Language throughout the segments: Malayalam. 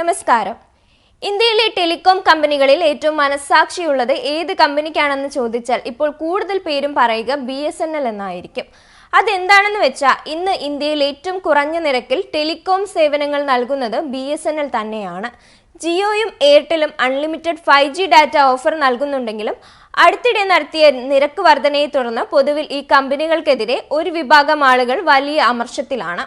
നമസ്കാരം. ഇന്ത്യയിലെ ടെലികോം കമ്പനികളിൽ ഏറ്റവും മനസ്സാക്ഷിയുള്ളത് ഏത് കമ്പനിക്കാണെന്ന് ചോദിച്ചാൽ ഇപ്പോൾ കൂടുതൽ പേരും പറയുക ബി എസ് എൻ എൽ എന്നായിരിക്കും. അതെന്താണെന്ന് വെച്ചാൽ ഇന്ന് ഇന്ത്യയിൽ ഏറ്റവും കുറഞ്ഞ നിരക്കിൽ ടെലികോം സേവനങ്ങൾ നൽകുന്നത് ബി എസ് എൻ എൽ തന്നെയാണ്. ജിയോയും എയർടെലും unlimited five G data offer നൽകുന്നുണ്ടെങ്കിലും അടുത്തിടെ നടത്തിയ നിരക്ക് വർധനയെ തുടർന്ന് പൊതുവിൽ ഈ കമ്പനികൾക്കെതിരെ ഒരു വിഭാഗം ആളുകൾ വലിയ അമർഷത്തിലാണ്.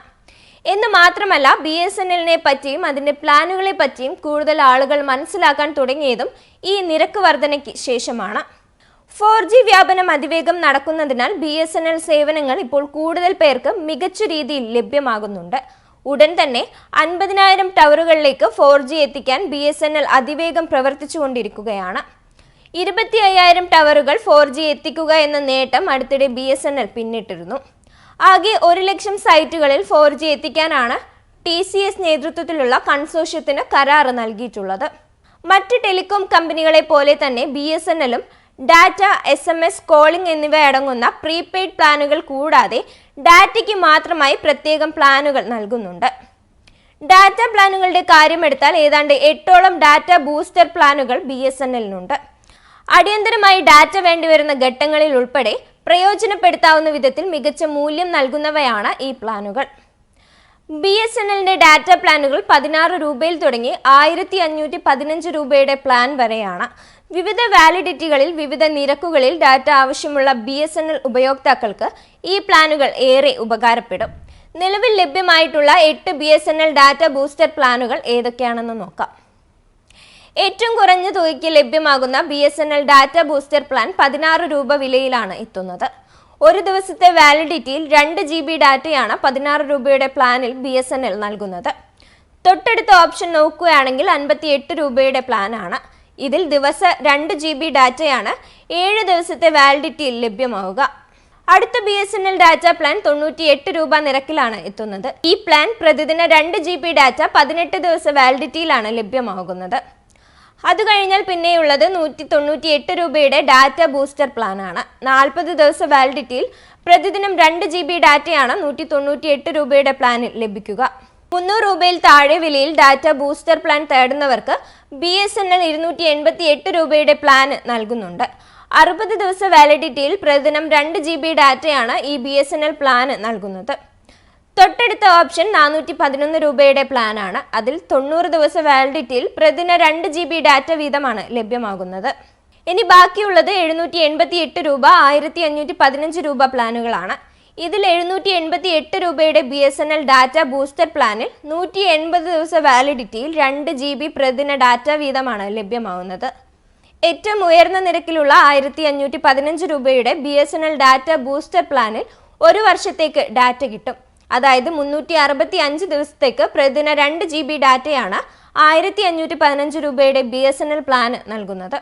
എന്ന് മാത്രമല്ല ബി എസ് എൻ എല്ലിനെ പറ്റിയും അതിന്റെ പ്ലാനുകളെ പറ്റിയും കൂടുതൽ ആളുകൾ മനസ്സിലാക്കാൻ തുടങ്ങിയതും ഈ നിരക്ക് വർധനയ്ക്ക് ശേഷമാണ്. ഫോർ ജി വ്യാപനം അതിവേഗം നടക്കുന്നതിനാൽ ബി എസ് എൻ എൽ സേവനങ്ങൾ ഇപ്പോൾ കൂടുതൽ പേർക്ക് മികച്ച രീതിയിൽ ലഭ്യമാകുന്നുണ്ട്. ഉടൻ തന്നെ അൻപതിനായിരം ടവറുകളിലേക്ക് ഫോർ ജി എത്തിക്കാൻ ബി എസ് എൻ എൽ അതിവേഗം പ്രവർത്തിച്ചുകൊണ്ടിരിക്കുകയാണ്. ഇരുപത്തി അയ്യായിരം ടവറുകൾ ഫോർ ജി എത്തിക്കുക എന്ന നേട്ടം അടുത്തിടെ ബി എസ് എൻ എൽ പിന്നിട്ടിരുന്നു. ആകെ ഒരു ലക്ഷം സൈറ്റുകളിൽ ഫോർ ജി എത്തിക്കാനാണ് ടി സി എസ് നേതൃത്വത്തിലുള്ള കൺസോഷ്യത്തിന് കരാറ് നൽകിയിട്ടുള്ളത്. മറ്റ് ടെലികോം കമ്പനികളെ പോലെ തന്നെ ബി എസ് എൻ എല്ലും data S M S calling എന്നിവ അടങ്ങുന്ന പ്രീപെയ്ഡ് പ്ലാനുകൾ കൂടാതെ ഡാറ്റയ്ക്ക് മാത്രമായി പ്രത്യേകം പ്ലാനുകൾ നൽകുന്നുണ്ട്. ഡാറ്റ പ്ലാനുകളുടെ കാര്യമെടുത്താൽ ഏതാണ്ട് എട്ടോളം ഡാറ്റ ബൂസ്റ്റർ പ്ലാനുകൾ ബി എസ് എൻ എല്ലിനുണ്ട്. അടിയന്തരമായി ഡാറ്റ വേണ്ടിവരുന്ന ഘട്ടങ്ങളിൽ ഉൾപ്പെടെ പ്രയോജനപ്പെടുത്താവുന്ന വിധത്തിൽ മികച്ച മൂല്യം നൽകുന്നവയാണ് ഈ പ്ലാനുകൾ. ബി എസ് എൻ എല്ലിന്റെ ഡാറ്റ പ്ലാനുകൾ പതിനാറ് രൂപയിൽ തുടങ്ങി ആയിരത്തി അഞ്ഞൂറ്റി പതിനഞ്ച് രൂപയുടെ പ്ലാൻ വരെയാണ്. വിവിധ വാലിഡിറ്റികളിൽ വിവിധ നിരക്കുകളിൽ ഡാറ്റ ആവശ്യമുള്ള ബി എസ് എൻ എൽ ഉപയോക്താക്കൾക്ക് ഈ പ്ലാനുകൾ ഏറെ ഉപകാരപ്പെടും. നിലവിൽ ലഭ്യമായിട്ടുള്ള എട്ട് B S N L data booster പ്ലാനുകൾ ഏതൊക്കെയാണെന്ന് നോക്കാം. ഏറ്റവും കുറഞ്ഞ തുകയ്ക്ക് ലഭ്യമാകുന്ന B S N L data booster plan പതിനാറ് രൂപ വിലയിലാണ് എത്തുന്നത്. ഒരു ദിവസത്തെ വാലിഡിറ്റിയിൽ രണ്ട് ജി ബി ഡാറ്റയാണ് പതിനാറ് രൂപയുടെ പ്ലാനിൽ ബി എസ് എൻ എൽ നൽകുന്നത്. തൊട്ടടുത്ത ഓപ്ഷൻ നോക്കുകയാണെങ്കിൽ അൻപത്തി എട്ട് രൂപയുടെ പ്ലാനാണ് ഇതിൽ ദിവസ രണ്ട് ജി ബി ഡാറ്റയാണ് ഏഴ് ദിവസത്തെ വാലിഡിറ്റിയിൽ ലഭ്യമാവുക. അടുത്ത B S N L data plan തൊണ്ണൂറ്റി എട്ട് രൂപ നിരക്കിലാണ് എത്തുന്നത്. ഈ പ്ലാൻ പ്രതിദിന രണ്ട് ജി ബി ഡാറ്റ പതിനെട്ട് ദിവസ വാലിഡിറ്റിയിലാണ് ലഭ്യമാകുന്നത്. അത് കഴിഞ്ഞാൽ പിന്നെയുള്ളത് നൂറ്റി തൊണ്ണൂറ്റി എട്ട് രൂപയുടെ ഡാറ്റ ബൂസ്റ്റർ പ്ലാനാണ്. നാൽപ്പത് ദിവസ വാലിഡിറ്റിയിൽ പ്രതിദിനം രണ്ട് ജി ബി ഡാറ്റയാണ് നൂറ്റി തൊണ്ണൂറ്റി എട്ട് രൂപയുടെ പ്ലാനിൽ ലഭിക്കുക. മുന്നൂറ് രൂപയിൽ താഴെ വിലയിൽ ഡാറ്റ ബൂസ്റ്റർ പ്ലാൻ തേടുന്നവർക്ക് ബി എസ് എൻ എൽ ഇരുന്നൂറ്റി എൺപത്തി എട്ട് രൂപയുടെ പ്ലാൻ നൽകുന്നുണ്ട്. അറുപത് ദിവസ വാലിഡിറ്റിയിൽ പ്രതിദിനം രണ്ട് ജി ബി ഡാറ്റയാണ് ഈ B S N L plan നൽകുന്നത്. തൊട്ടടുത്ത ഓപ്ഷൻ നാനൂറ്റി പതിനൊന്ന് രൂപയുടെ പ്ലാനാണ്. അതിൽ തൊണ്ണൂറ് ദിവസ വാലിഡിറ്റിയിൽ പ്രതിദിന രണ്ട് ജി ബി ഡാറ്റ വീതമാണ് ലഭ്യമാകുന്നത്. ഇനി ബാക്കിയുള്ളത് എഴുന്നൂറ്റി എൺപത്തി എട്ട് രൂപ ആയിരത്തി അഞ്ഞൂറ്റി പതിനഞ്ച് രൂപ പ്ലാനുകളാണ്. ഇതിൽ എഴുന്നൂറ്റി എൺപത്തി എട്ട് രൂപയുടെ B S N L data booster പ്ലാനിൽ നൂറ്റി എൺപത് ദിവസ വാലിഡിറ്റിയിൽ രണ്ട് ജി ബി പ്രതിദിന ഡാറ്റ വീതമാണ് ലഭ്യമാകുന്നത്. ഏറ്റവും ഉയർന്ന നിരക്കിലുള്ള ആയിരത്തി അഞ്ഞൂറ്റി പതിനഞ്ച് രൂപയുടെ B S N L data booster പ്ലാനിൽ ഒരു വർഷത്തേക്ക് ഡാറ്റ കിട്ടും. അതായത് മുന്നൂറ്റി അറുപത്തി അഞ്ച് ദിവസത്തേക്ക് പ്രതിദിന രണ്ട് ജി ബി ഡാറ്റയാണ് ആയിരത്തി അഞ്ഞൂറ്റി പതിനഞ്ച് രൂപയുടെ B S N L plan നൽകുന്നത്.